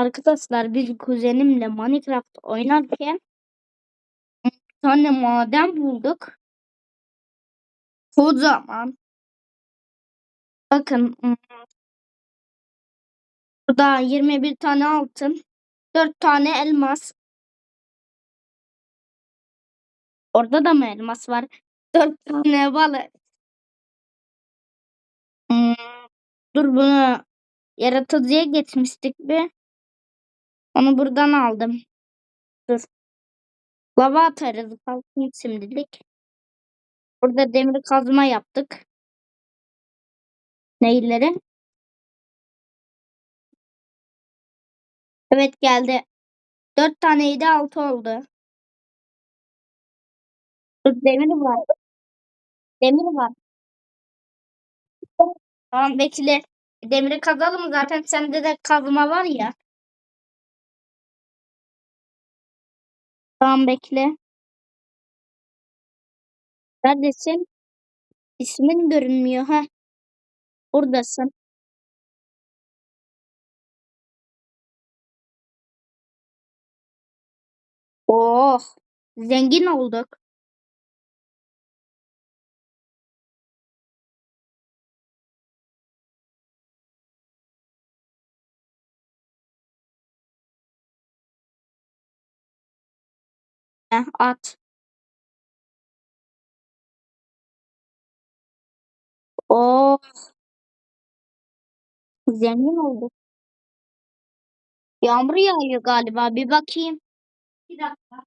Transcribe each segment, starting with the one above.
Arkadaşlar biz kuzenimle Minecraft oynarken bir tane maden bulduk. Kocaman. Bakın hmm, burada 21 tane altın, 4 tane elmas. Orada da mı elmas var? 4 tane balık. Hmm, dur bunu yaratıcıya geçmiştik bir. Onu buradan aldım. Dur. Lava atarız. Kalsın şimdilik. Burada demir kazma yaptık. Neyleri? Evet geldi. Dört taneydi altı oldu. Dur demir var. Demir var. Tamam bekle. Demiri kazalım zaten sende de kazma var ya. Tamam bekle. Neredesin? İsmin görünmüyor ha. Buradasın. Oh, zengin olduk. At. Oh, zengin olduk. Yağmur yağıyor galiba. Bir bakayım. Bir dakika.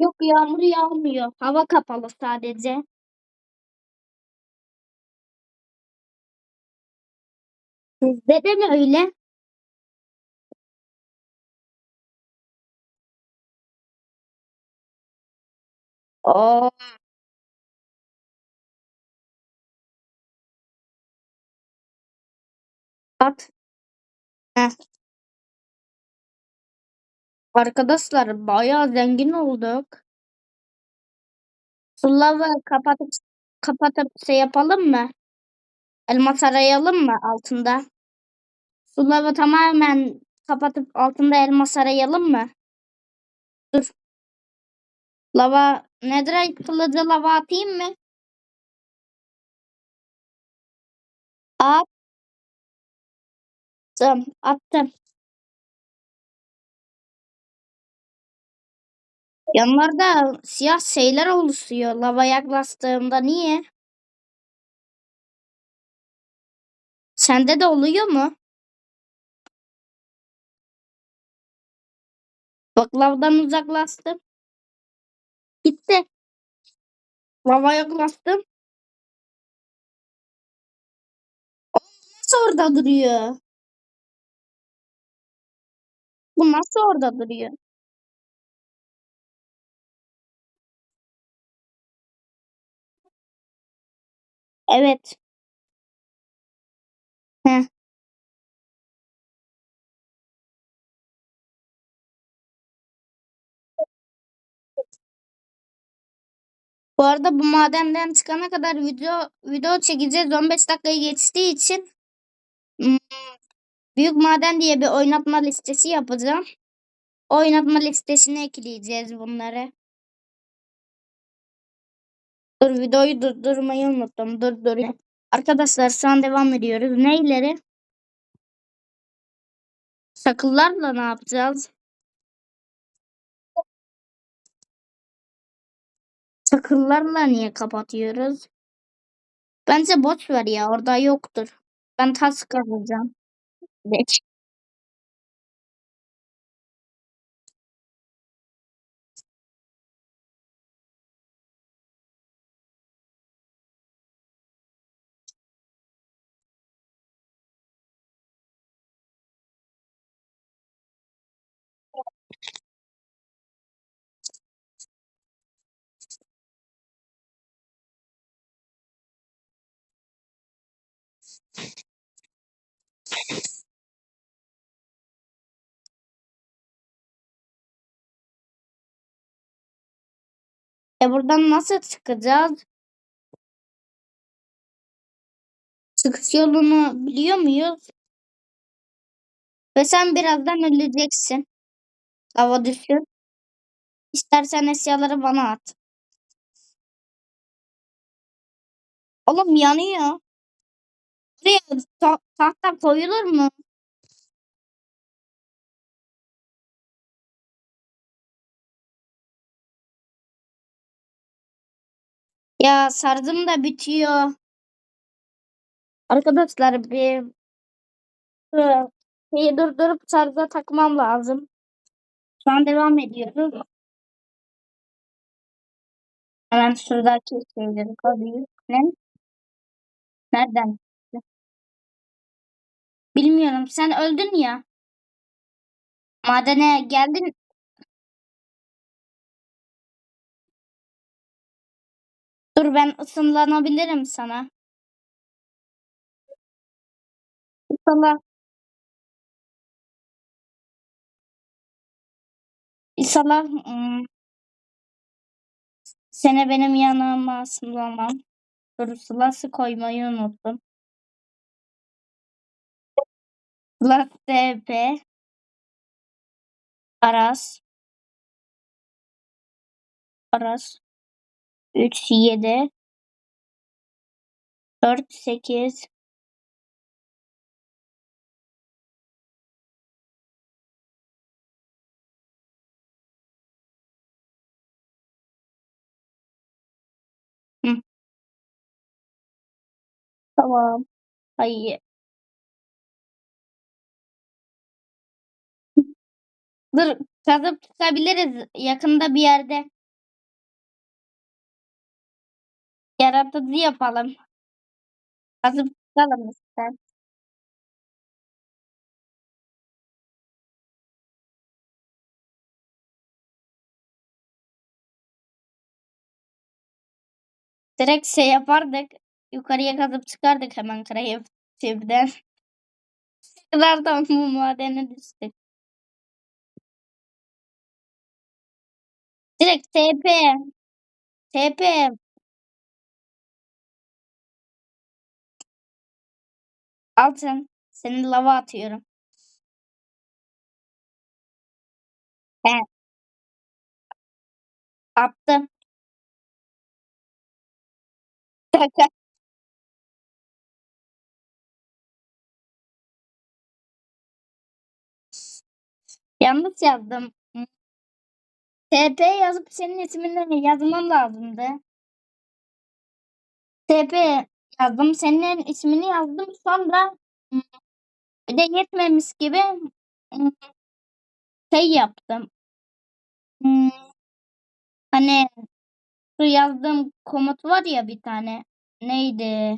Yok yağmur yağmıyor. Hava kapalı sadece. Sizde de mi öyle? Oo, at. Heh. Arkadaşlar bayağı zengin olduk. Sulavı kapatıp kapatıp şey yapalım mı? Elmas arayalım mı altında? Sulavı tamamen kapatıp altında elmas arayalım mı? Dur. Lava netherite kılıcı lava atayım mı? Attım. Attım. Yanlarda siyah şeyler oluşuyor lava yaklaştığımda. Niye? Sende de oluyor mu? Bak lavdan uzaklaştım. Gitti. Lava yaklaştım. Nasıl orada duruyor? Bu nasıl orada duruyor? Evet. Heh. Bu arada bu madenden çıkana kadar video video çekeceğiz. 15 dakikayı geçtiği için hmm, Büyük Maden diye bir oynatma listesi yapacağım. Oynatma listesine ekleyeceğiz bunları. Dur videoyu durdurmayı unuttum. Dur dur. Arkadaşlar şu an devam ediyoruz. Neyleri? Sakıllarla ne yapacağız? Sakıllarla niye kapatıyoruz? Bence boş ver ya orada yoktur. Ben tas kazacağım. Geç. E buradan nasıl çıkacağız? Çıkış yolunu biliyor muyuz? Ve sen birazdan öleceksin. Hava düşür. İstersen eşyaları bana at. Oğlum yanıyor. Buraya ta- tahta koyulur mu? Ya sardım da bitiyor. Arkadaşlar bir şeyi durdurup şarja takmam lazım. Şu an devam ediyoruz. Hemen şuradaki şeyleri koyayım. Ne? Nereden? Bilmiyorum. Sen öldün ya. Madene geldin. Dur ben ısınlanabilirim sana. İnşallah. İnşallah ım, seni benim yanıma ısınlamam. Dur sılası koymayı unuttum. Sılas TP. Aras. Aras. 3, 7. 4, 8. Hı. Tamam. Hayır. Dur kazıp çıkabiliriz yakında bir yerde. Yaratıcı yapalım. Kazıp çıkalım ister. Direkt şey yapardık. Yukarıya kazıp çıkardık hemen kreatiften. Tekrardan bu madene düştük. Direkt TP. TP. Altın. Seni lava atıyorum. He. Attım. Yanlış yazdım. TP yazıp senin ismini yazmam lazımdı. TP yazdım. Senin ismini yazdım. Sonra bir de yetmemiş gibi şey yaptım. Hani şu yazdığım komut var ya bir tane. Neydi?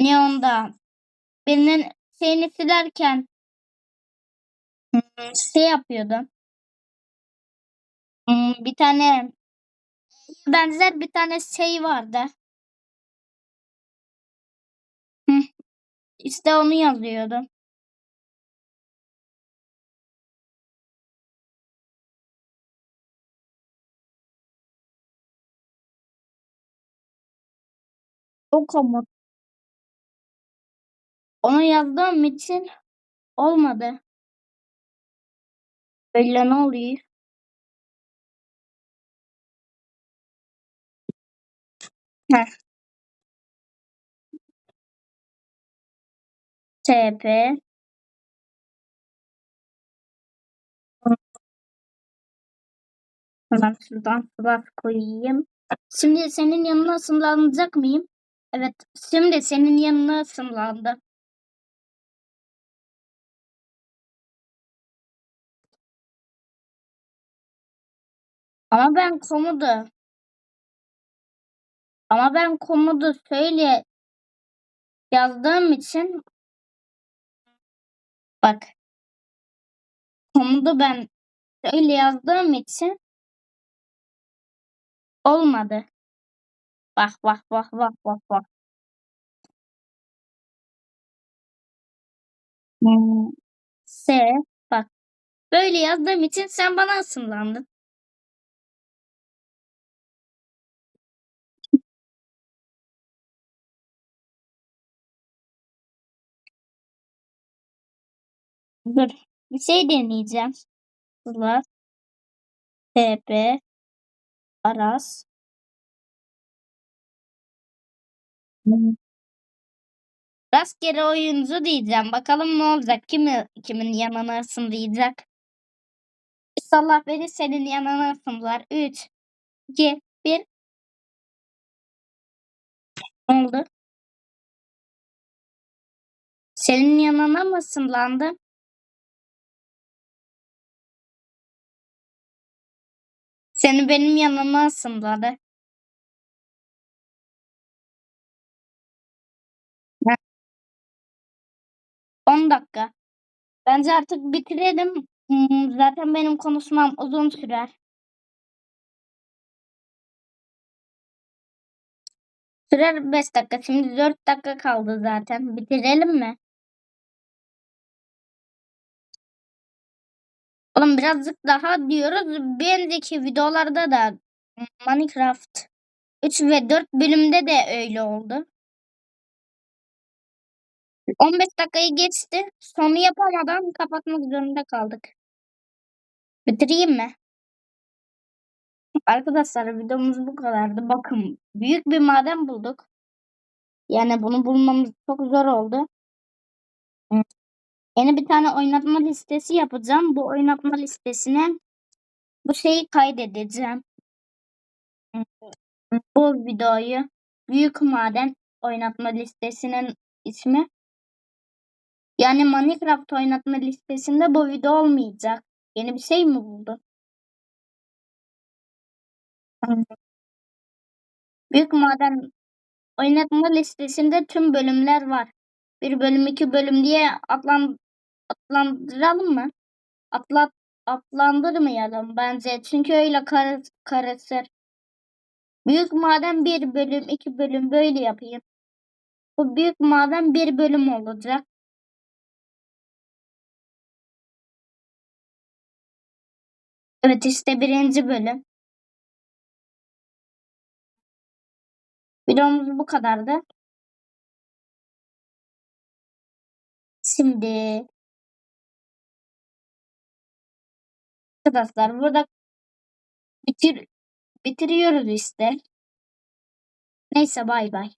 Neon'da. Birinin şeyini silerken şey yapıyordum. Bir tane benzer bir tane şey vardı. İşte onu yazıyordum. O komut. Onu yazdığım için olmadı. Böyle ne oluyor? Heh. TP Hemen şuradan sıvaz koyayım. Şimdi senin yanına ısınlanacak mıyım? Evet. Şimdi senin yanına ısınlandı. Ama ben komodu ama ben komodu söyle yazdığım için bak komodu ben öyle yazdığım için olmadı. Bak bak bak bak bak bak. S bak böyle yazdığım için sen bana ısınlandın. Dur. Bir şey deneyeceğim. Sıla. TP. Aras. Rastgele oyuncu diyeceğim. Bakalım ne olacak? Kimi, kimin yanına ısındıracak? İnşallah beni senin yanına ısındılar. 3, 2, 1. Ne oldu? Senin yanına mı ısınlandı? Seni benim yanıma ısınladı. 10 dakika. Bence artık bitirelim. Hmm, Zaten benim konuşmam uzun sürer. Sürer 5 dakika. Şimdi 4 dakika kaldı zaten. Bitirelim mi? Oğlum birazcık daha diyoruz. Bir önceki videolarda da Minecraft 3 ve 4 bölümde de öyle oldu. 15 dakikayı geçti. Sonu yapamadan kapatmak zorunda kaldık. Bitireyim mi? Arkadaşlar videomuz bu kadardı. Bakın büyük bir maden bulduk. Yani bunu bulmamız çok zor oldu. Yeni bir tane oynatma listesi yapacağım. Bu oynatma listesine bu şeyi kaydedeceğim. Bu videoyu büyük maden oynatma listesinin ismi. Yani Minecraft oynatma listesinde bu video olmayacak. Yeni bir şey mi buldu? Büyük maden oynatma listesinde tüm bölümler var. Bir bölüm iki bölüm diye atlan, atlandıralım mı? Atlat, atlandırmayalım bence. Çünkü öyle kar, karışır. Büyük maden bir bölüm iki bölüm böyle yapayım. Bu büyük maden bir bölüm olacak. Evet işte birinci bölüm. Videomuz bu kadardı. Şimdi arkadaşlar burada bitir bitiriyoruz işte. Neyse bay bay.